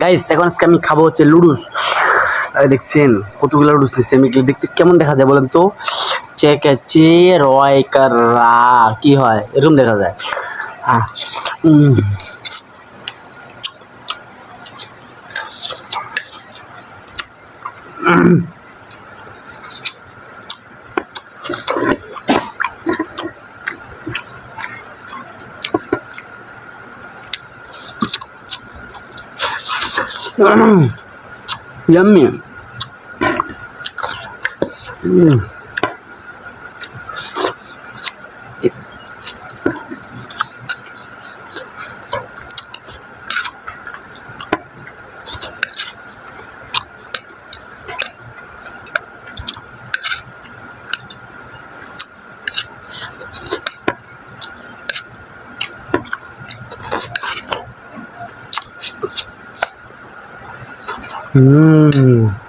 Guys এখন আজকে আমি খাব হচ্ছে লুডুস। দেখছেন, কতগুলো লুডুস নিচ্ছে আমি দেখতে কেমন দেখা যায় বলেন তো? চেকে চে রয় কার কি হয়? এরকম দেখা যায়। হ্যাঁ। Yummy. Mm. Hmm.